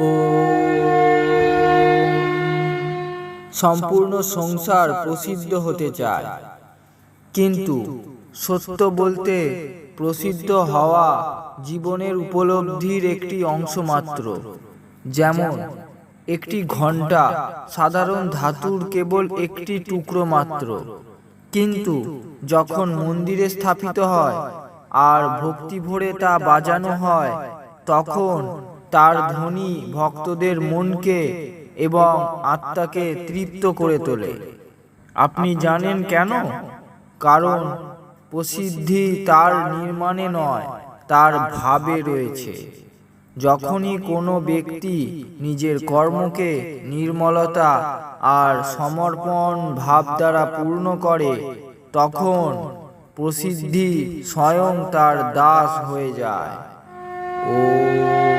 ও সম্পূর্ণ সংসার প্রসিদ্ধ হতে চায়। কিন্তু সত্য বলতে প্রসিদ্ধ হওয়া জীবনের উপলব্ধির একটি অংশ মাত্র। যেমন, একটি ঘণ্টা সাধারণ ধাতুর কেবল একটি টুকরো মাত্র। কিন্তু যখন মন্দিরে স্থাপিত হয় আর ভক্তি ভরে তা বাজানো হয়, তখন তার ধ্বনি ভক্তদের মনকে এবং আত্মাকে তৃপ্ত করে তোলে। আপনি জানেন কেন? কারণ প্রসিদ্ধি তার নির্মাণে নয়, তার ভাবে রয়েছে। যখনই কোনো ব্যক্তি নিজের কর্মকে নির্মলতা আর সমর্পণ ভাব দ্বারা পূর্ণ করে, তখন প্রসিদ্ধি স্বয়ং তার দাস হয়ে যায়। ও